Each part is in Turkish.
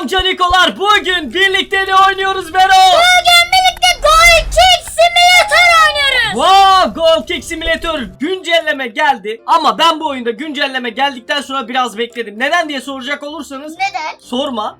Selam canikolar. Bugün birlikte ne oynuyoruz Bero? Bugün birlikte Goal Kick Simulator oynuyoruz. Wow, Goal Kick Simulator güncelleme geldi. Ama ben bu oyunda güncelleme geldikten sonra biraz bekledim. Neden diye soracak olursanız Neden? sorma.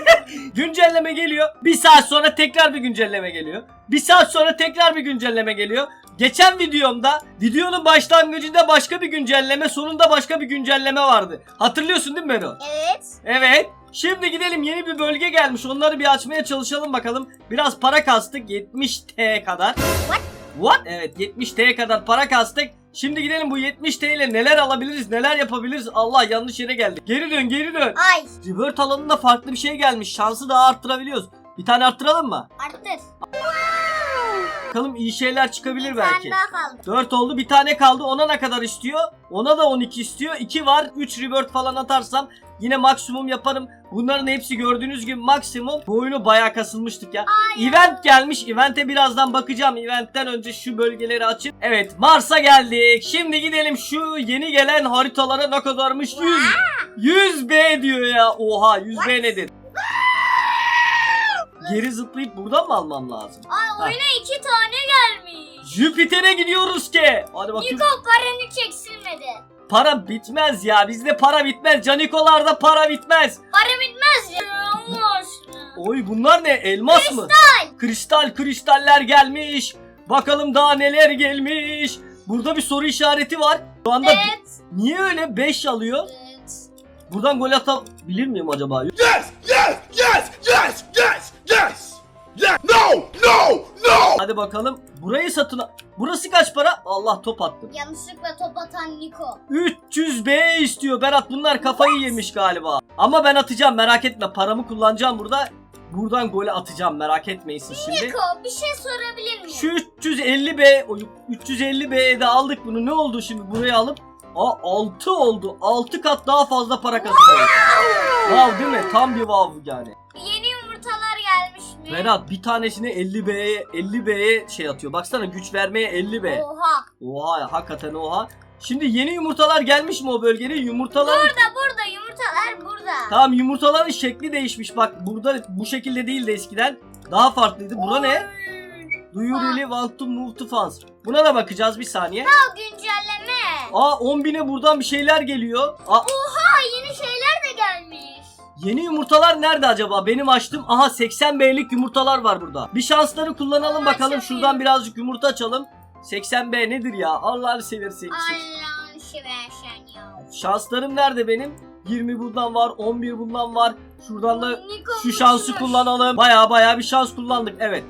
güncelleme geliyor. Bir saat sonra tekrar bir güncelleme geliyor. Bir saat sonra tekrar bir güncelleme geliyor. Geçen videomda videonun başlangıcında başka bir güncelleme sonunda başka bir güncelleme vardı. Hatırlıyorsun değil mi Bero? Evet. Evet. Şimdi gidelim yeni bir bölge gelmiş. Onları bir açmaya çalışalım bakalım. Biraz para kastık 70T kadar. What? What? Evet 70T kadar para kastık. Şimdi gidelim bu 70T ile neler alabiliriz, neler yapabiliriz? Allah yanlış yere geldik. Geri dön, geri dön. Ay Revert alanında farklı bir şey gelmiş. Şansı daha arttırabiliyoruz. Bir tane arttıralım mı? arttır. Bakalım iyi şeyler çıkabilir belki. daha kaldı. 4 oldu bir tane kaldı ona ne kadar istiyor? Ona da 12 istiyor 2 var 3 revert falan atarsam yine maksimum yaparım. Bunların hepsi gördüğünüz gibi maksimum. Bu oyunu bayağı kasılmıştık ya. Event gelmiş. Event'e birazdan bakacağım. Event'ten önce şu bölgeleri açıp. Evet Mars'a geldik. Şimdi gidelim şu yeni gelen haritalara ne kadarmış? 100. 100 B diyor ya. Oha 100 B nedir? Geri zıplayıp buradan mı almam lazım? Ay oyuna iki tane gelmiş. Jüpiter'e gidiyoruz ki. Hadi bakayım. Niko paranı çeksilmedi. Para bitmez ya. Bizde para bitmez. Canikolarda para bitmez. Para bitmez ya. Allah aşkına. Oy bunlar ne? Elmas mı? Kristal kristaller gelmiş. Bakalım daha neler gelmiş. Burada bir soru işareti var. Şu anda Evet. niye öyle 5 alıyor? Buradan gol atabilir miyim acaba? Yes! Yes! Yes! Yes! Yes! Yes! Yes! No! No! No! Hadi bakalım. Burayı satın al- Burası kaç para? Allah top attım. Yanlışlıkla top atan Niko. 300 B istiyor Berat. Bunlar kafayı yemiş galiba. Ama ben atacağım merak etme. Paramı kullanacağım burada. Buradan golü atacağım merak etmeyin siz şimdi. Niko bir şey sorabilir miyim? Şu 350 B, o 350 B'de aldık bunu. Ne oldu şimdi buraya alıp? Aa 6 oldu. 6 kat daha fazla para kazanıyoruz. Wow değil mi? Tam bir wow yani. Yeni yumurtalar gelmiş mi? Berat bir tanesine 50 B'ye 50 B'ye şey atıyor. Baksana güç vermeye 50 B. Oha. Oha ya hakikaten oha. Şimdi yeni yumurtalar gelmiş mi o bölgeye? Yumurtalar Burada burada yumurtalar burada. Tamam yumurtaların şekli değişmiş. Bak burada bu şekilde değildi eskiden. Daha farklıydı. Bura ne? Oy. Do you really want to move to France? Buna da bakacağız bir saniye. O güncelleme. Aa 10 bine buradan bir şeyler geliyor. Aa, Oha yeni şeyler de gelmiş. yeni yumurtalar nerede acaba? Benim açtım. Aha 80 B'lik yumurtalar var burada. Bir şansları kullanalım Aa, bakalım. çok Şuradan birazcık yumurta açalım. 80 B nedir ya? Allah'ını seversen. Allah'ın seversen ya. Şanslarım nerede benim? 20 bundan var, 11 bundan var. Şuradan da Niko şu şansı kullanalım. Baya baya bir şans kullandık. Evet.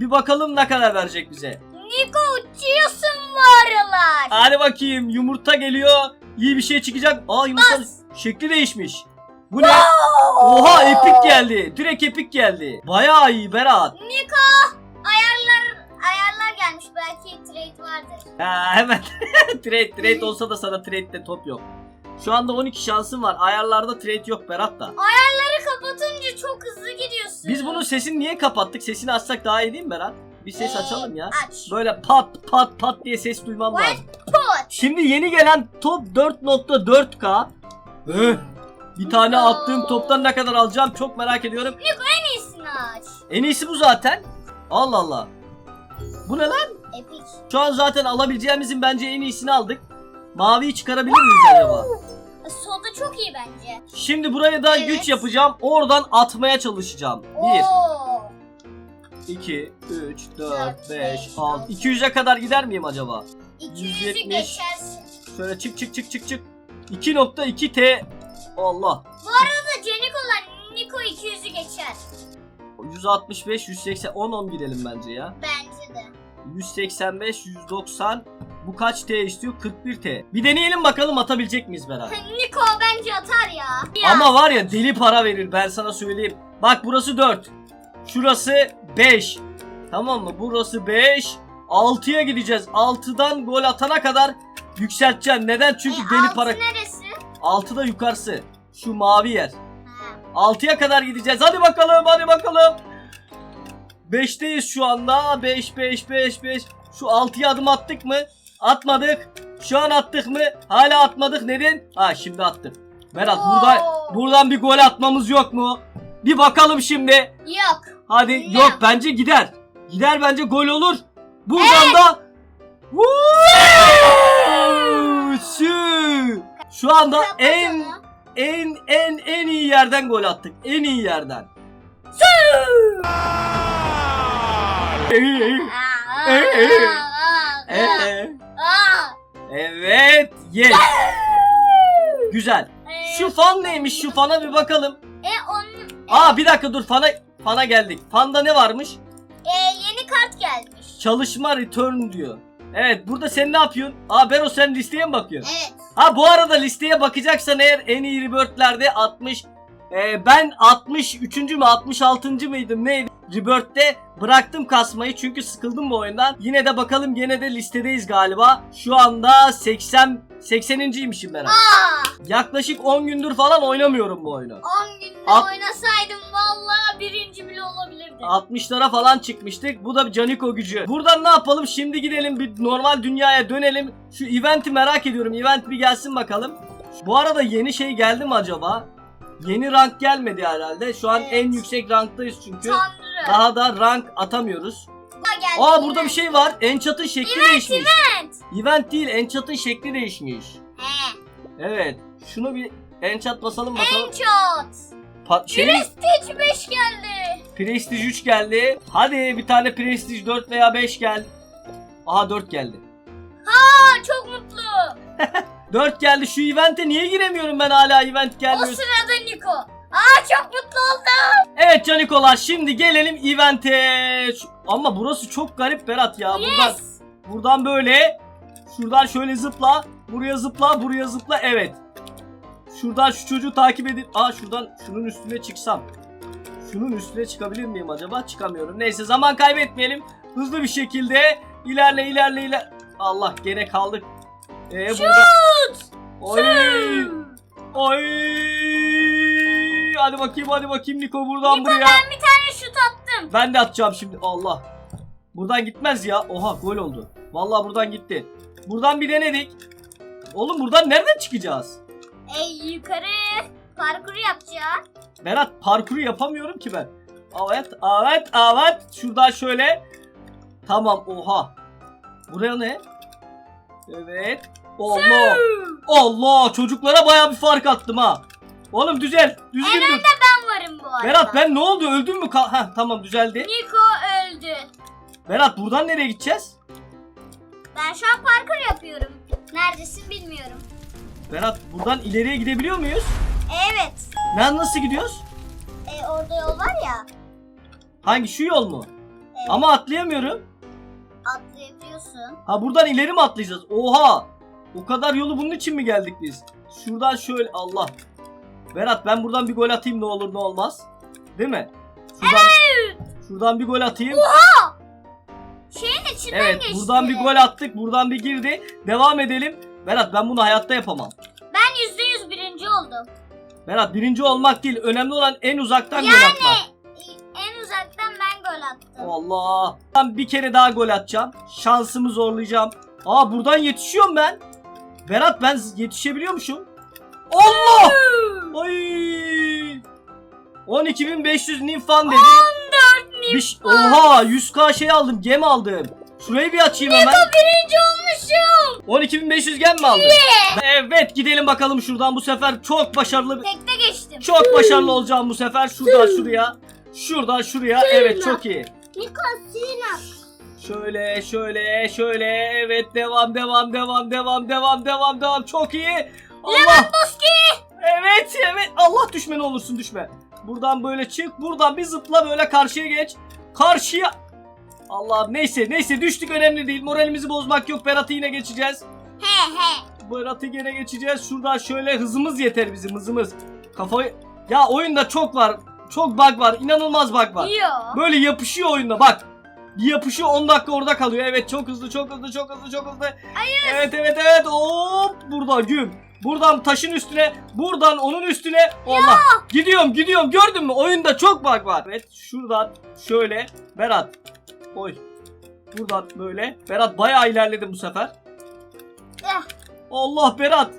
Bir bakalım ne kadar verecek bize. Niko uçuyorsun bu aralar. Hadi bakayım yumurta geliyor. İyi bir şey çıkacak. Aa yumurta Bas. şekli değişmiş. Bu ne? Oha epik geldi. Direkt epik geldi. Bayağı iyi Berat. Niko ayarlar ayarlar gelmiş belki trade vardır. Ha, hemen trade trade olsa da sana trade'de top yok. Şu anda 12 şansın var. Ayarlarda trade yok Berat da. Ayarları kapatınca çok hızlı gidiyorsun. Biz bunun sesini niye kapattık? Sesini açsak daha iyi değil mi Berat? Bir ses Ee, açalım ya. Aç. Böyle pat pat pat diye ses duymam What? lazım. Put. Şimdi yeni gelen top 4.4K. Öh, Bir tane attığım toptan ne kadar alacağım çok merak ediyorum. İyisini aç. En iyisi bu zaten. Allah Allah. Bu ne lan? Epic. Şu an zaten alabileceğimizin bence en iyisini aldık. Maviyi çıkarabilir miyiz acaba? Soda çok iyi bence. Şimdi buraya da Evet. güç yapacağım. Oradan atmaya çalışacağım. 1, Oo. 2, 3, 4, Dört, 5, beş, 6. altı. 200'e kadar gider miyim acaba? 200'ü 170. geçersin. Şöyle çık çık çık çık çık. 2.2 T. Allah. Bu arada Cenik olan Niko 200'ü geçer. 165, 180, 10 10 gidelim bence ya. Bence de. 185, 190. Bu kaç T istiyor? 41 T. Bir deneyelim bakalım atabilecek miyiz beraber. Niko bence atar ya. Ya. Ama var ya deli para verir ben sana söyleyeyim. Bak burası 4. Şurası 5. Tamam mı? Burası 5. 6'ya gideceğiz. 6'dan gol atana kadar yükselteceğim. Neden? Çünkü E, deli altı para. neresi? 6'da yukarısı. Şu mavi yer. Ha. 6'ya kadar gideceğiz. Hadi bakalım hadi bakalım. 5'teyiz şu anda. 5 5 5 5. Şu 6'ya adım attık mı? Atmadık. Şu an attık mı? Hala atmadık. Neden? Ha şimdi attık. Berat burada Oo. buradan bir gol atmamız yok mu? Bir bakalım şimdi. Yok. Hadi Ne? yok bence gider. Gider bence gol olur. Buradan da Woo! Sü! Şu anda en en en en iyi yerden gol attık. En iyi yerden. Evet. Yes. Güzel. Şu fan neymiş? Şu fana bir bakalım. E onun Aa bir dakika dur fana fana geldik. Fanda ne varmış? e, yeni kart gelmiş. Çalışma return diyor. Evet burada sen ne yapıyorsun? Aa Bero sen listeye mi bakıyorsun? Evet. Ha bu arada listeye bakacaksan eğer en iyi Rebirth'lerde 60 e, ben 63. mü 66. mıydım neydi? Rebirth'te bıraktım kasmayı çünkü sıkıldım bu oyundan. Yine de bakalım gene de listedeyiz galiba. Şu anda 80 80.ymişim ben. Aa, Yaklaşık 10 gündür falan oynamıyorum bu oyunu. 10 günde At- oynasaydım vallahi birinci bile olabilirdim. 60'lara falan çıkmıştık. Bu da Caniko gücü. Buradan ne yapalım? Şimdi gidelim bir normal dünyaya dönelim. Şu eventi merak ediyorum. Event bir gelsin bakalım. Bu arada yeni şey geldi mi acaba? Yeni rank gelmedi herhalde. Şu an Evet. en yüksek ranktayız çünkü. Tanrı. Daha da rank atamıyoruz. Aa, geldi Aa burada bir şey var. Enchant'ın şekli değişmiş. Evet. Event değil, Enchant'ın şekli değişmiş. He. Evet. Şunu bir Enchant basalım bakalım. Enchant. Pa- şey, Prestige 5 geldi. Prestige 3 geldi. Hadi bir tane Prestige 4 veya 5 gel. Aha 4 geldi. Aa çok mutlu. 4 geldi. Şu event'e niye giremiyorum ben hala event O gelmiyor. sırada Niko. Aa çok mutlu oldum. Evet Canikolar şimdi gelelim event'e. Ama burası çok garip Berat ya. Buradan, Yes. buradan böyle. Şuradan şöyle zıpla. Buraya zıpla. Buraya zıpla. Evet. Şuradan şu çocuğu takip edip. Aa şuradan şunun üstüne çıksam. Şunun üstüne çıkabilir miyim acaba? Çıkamıyorum. Neyse zaman kaybetmeyelim. Hızlı bir şekilde ilerle ilerle ilerle. Allah gene kaldık. Ee, burada... Oy! Oy! Hadi bakayım hadi bakayım Niko buradan Niko buraya. ben bir tane şut attım. Ben de atacağım şimdi. Allah. Buradan gitmez ya. Oha gol oldu. Vallahi buradan gitti. Buradan bir denedik. Oğlum buradan nereden çıkacağız? Ey yukarı. Parkur yapacağız. Berat parkuru yapamıyorum ki ben. Evet, evet, evet. Şuradan şöyle. Tamam, oha. Buraya ne? Evet. Allah. Allah, çocuklara baya bir fark attım ha. Oğlum düzel, düzgün dur. Ben varım bu arada. Berat ben ne oldu? Öldün mü? Ka- Heh, tamam düzeldi. Niko öldü. Berat buradan nereye gideceğiz? Ben şu an parkur yapıyorum. Neredesin bilmiyorum. Berat buradan ileriye gidebiliyor muyuz? Evet. Ben nasıl gidiyoruz? E, orada yol var ya. Hangi şu yol mu? Evet. Ama atlayamıyorum. Atlayabiliyorsun. Ha buradan ileri mi atlayacağız? Oha! O kadar yolu bunun için mi geldik biz? Şuradan şöyle Allah. Berat ben buradan bir gol atayım ne olur ne olmaz. Değil mi? Şuradan, şuradan bir gol atayım. Şeyin içinden Evet geçti. buradan bir gol attık. Buradan bir girdi. Devam edelim. Berat ben bunu hayatta yapamam. Ben yüzde yüz birinci oldum. Berat birinci olmak değil. Önemli olan en uzaktan gol Yani atmak. e, en uzaktan ben gol attım. Allah. Ben bir kere daha gol atacağım. Şansımı zorlayacağım. Aa buradan yetişiyorum ben. Berat ben yetişebiliyormuşum. Allah! Ay! 12.500 ninfan dedi. 14 Bir ş- Oha 100k şey aldım gem aldım. Şurayı bir açayım hemen. birinci olmuşum. 12.500 gem mi aldın? Evet gidelim bakalım şuradan bu sefer çok başarılı Tekte geçtim. çok başarılı olacağım bu sefer. Şuradan şuraya. Şuradan şuraya. Evet çok iyi. Niko Sina. Şöyle şöyle şöyle evet devam devam devam devam devam devam devam çok iyi. Allah. Evet evet Allah düşme ne olursun düşme. Buradan böyle çık buradan bir zıpla böyle karşıya geç. Karşıya. Allah neyse neyse düştük önemli değil moralimizi bozmak yok Berat'ı yine geçeceğiz. He he. Berat'ı yine geçeceğiz şuradan şöyle hızımız yeter bizim hızımız. Kafayı ya oyunda çok var çok bug var inanılmaz bug var. Yo. Böyle yapışıyor oyunda bak. Bir yapışıyor 10 dakika orada kalıyor. Evet çok hızlı çok hızlı çok hızlı çok hızlı. Evet evet evet hop burada güm. Buradan taşın üstüne buradan onun üstüne Allah. Gidiyorum gidiyorum gördün mü oyunda çok bug var. Evet şuradan şöyle Berat. Oy. Buradan böyle. Berat bayağı ilerledim bu sefer. Eh. Allah Berat.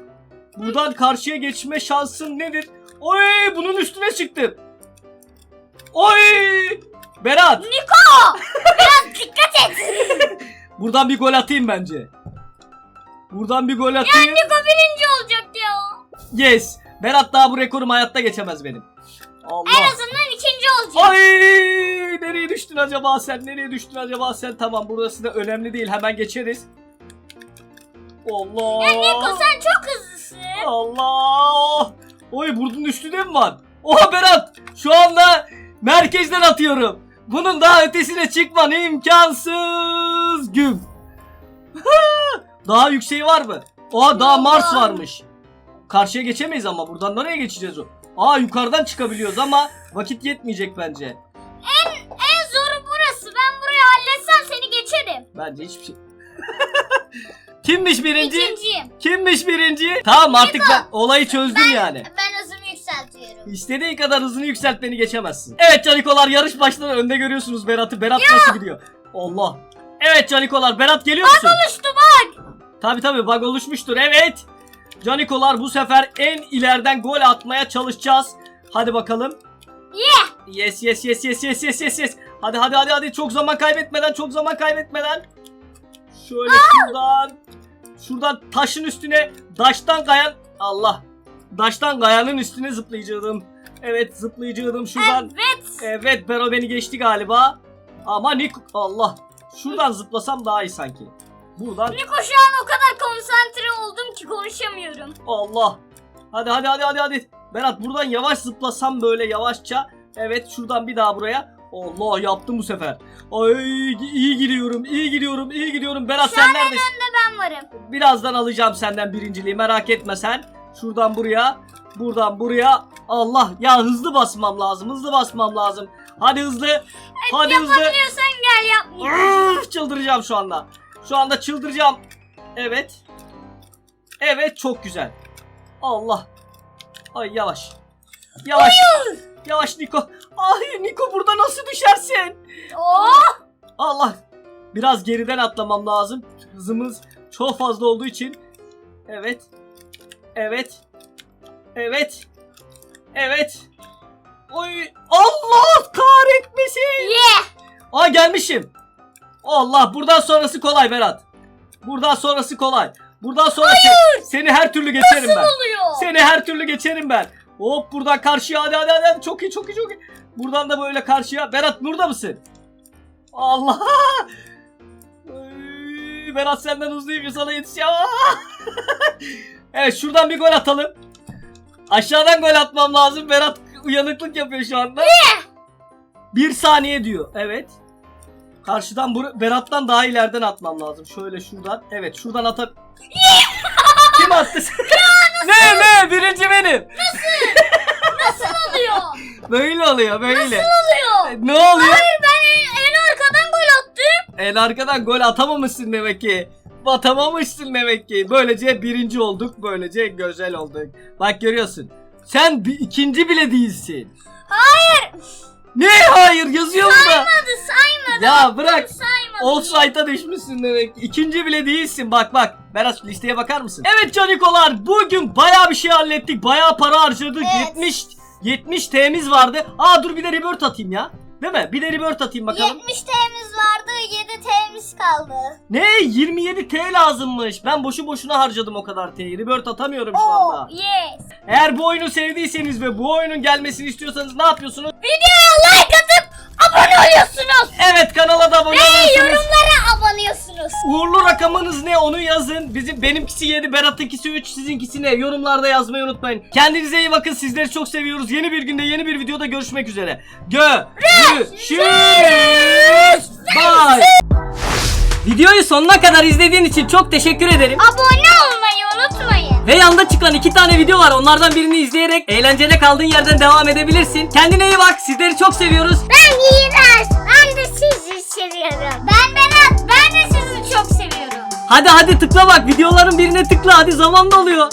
Buradan karşıya geçme şansın nedir? Oy bunun üstüne çıktım. Oy! Berat Niko! Biraz dikkat et. buradan bir gol atayım bence. Buradan bir gol atayım. Niko birinci olacak ya. Yes. Berat daha bu rekorum hayatta geçemez benim. En Allah. azından ikinci olacak. Ay nereye düştün acaba sen? Nereye düştün acaba sen? Tamam burası da önemli değil. Hemen geçeriz. Allah. Niko sen çok hızlısın. Allah. Oy burnun üstünde mi var? Oha Berat. Şu anda merkezden atıyorum. Bunun daha ötesine çıkman imkansız. Güm. daha yükseği var mı? Oha daha Mars varmış. Karşıya geçemeyiz ama buradan nereye geçeceğiz o? Aa yukarıdan çıkabiliyoruz ama vakit yetmeyecek bence. En zoru burası. Ben burayı halletsem seni geçerim. Bence hiçbir şey. Kimmiş birinci? İkinciyim. Kimmiş birinci? Tamam artık ben olayı çözdüm yani. Ben hızımı yükseltiyorum. İstediğin kadar hızını yükselt beni geçemezsin. Evet Canikolar yarış başladı. Önde görüyorsunuz Berat'ı. Berat nasıl gidiyor? Allah. Evet Canikolar Berat geliyor musun? Oluştu bak. Tabi tabi bug oluşmuştur evet. Canikolar bu sefer en ileriden gol atmaya çalışacağız. Hadi bakalım. Yeah. Yes yes yes yes yes yes yes yes. Hadi hadi hadi hadi çok zaman kaybetmeden çok zaman kaybetmeden. Şöyle şuradan. Şuradan taşın üstüne daştan kayan Allah. Daştan kayanın üstüne zıplayacaktım. Evet zıplayacaktım şuradan. Evet. Evet Bero beni geçti galiba. Ama Nick Allah. Şuradan zıplasam daha iyi sanki. Buradan Niko şu an o kadar konsantre oldum ki konuşamıyorum. Allah. Hadi hadi hadi hadi hadi. Berat buradan yavaş zıplasam böyle yavaşça. Evet şuradan bir daha buraya. Allah yaptım bu sefer. Ay iyi gidiyorum iyi gidiyorum iyi gidiyorum. Berat Şu sen an neredesin? Ben varım. Birazdan alacağım senden birinciliği merak etme sen. Şuradan buraya. Buradan buraya. Allah ya hızlı basmam lazım hızlı basmam lazım. Hadi hızlı. Hadi hızlı. Yapabiliyorsan gel. Üf, çıldıracağım şu anda. Şu anda çıldıracağım. Evet. Evet çok güzel. Allah. Ay yavaş. Yavaş. Yavaş Niko. Ay Niko burada nasıl düşersin? Oh. Allah. Biraz geriden atlamam lazım. Hızımız çok fazla olduğu için. Evet. Evet. Evet. Evet. Oy Allah kahretmesin. Yeah. Aa gelmişim. Allah buradan sonrası kolay Berat. Buradan sonrası kolay. Buradan sonrası seni her türlü geçerim ben. Oluyor. Seni her türlü geçerim ben. Hop buradan karşıya hadi hadi. hadi. Çok iyi çok iyi çok iyi. Buradan da böyle karşıya. Berat burada mısın? Allah. Ay, Berat senden hızlıyım sana yetişeceğim. Evet şuradan bir gol atalım. Aşağıdan gol atmam lazım. Berat uyanıklık yapıyor şu anda. Bir saniye diyor. Evet. Karşıdan Berat'tan daha ileriden atmam lazım. Şöyle şuradan. Evet şuradan atar. Kim attı? ne ne birinci benim. oluyor. Böyle oluyor böyle. oluyor. Ne oluyor? Hayır ben en, en arkadan gol attım. En arkadan gol atamamışsın demek ki. Atamamışsın demek ki. Böylece birinci olduk. Böylece güzel olduk. Bak görüyorsun. Sen bir, ikinci bile değilsin. Hayır. Ne hayır yazıyor burada. Saymadı saymadı. Ya bırak. Saymadı. Offside'a düşmüşsün demek. İkinci bile değilsin. Bak bak. Berat listeye bakar mısın? Evet canikolar. Bugün baya bir şey hallettik. Baya para harcadık. Evet. 70 70 T'miz vardı. Aa dur bir de rebirth atayım ya. Değil mi? Bir de rebirth atayım bakalım. 70 T'miz vardı 7 T'miz kaldı. Ne? 27 T lazımmış. Ben boşu boşuna harcadım o kadar T'yi. Rebirth atamıyorum şu Oh anda. yes. Eğer bu oyunu sevdiyseniz ve bu oyunun gelmesini istiyorsanız ne yapıyorsunuz? Videoya like atıp abone oluyorsunuz. Evet kanala da abone Ve olursunuz. yorumlara abonuyorsunuz. Uğurlu rakamınız ne onu yazın. Bizim benimkisi 7, Berat'ınkisi 3, sizinkisi ne? Yorumlarda yazmayı unutmayın. Kendinize iyi bakın. Sizleri çok seviyoruz. Yeni bir günde yeni bir videoda görüşmek üzere. Görüşürüz. Bye. Videoyu sonuna kadar izlediğin için çok teşekkür ederim. Abone olmayı unutmayın. Ve yanda çıkan iki tane video var. Onlardan birini izleyerek eğlencede kaldığın yerden devam edebilirsin. Kendine iyi bak. Sizleri çok seviyoruz. Ben İğrenç. Ben de sizi seviyorum. Ben Berat. Ben de sizi çok seviyorum. Hadi hadi tıkla bak. Videoların birine tıkla. Hadi zaman doluyor.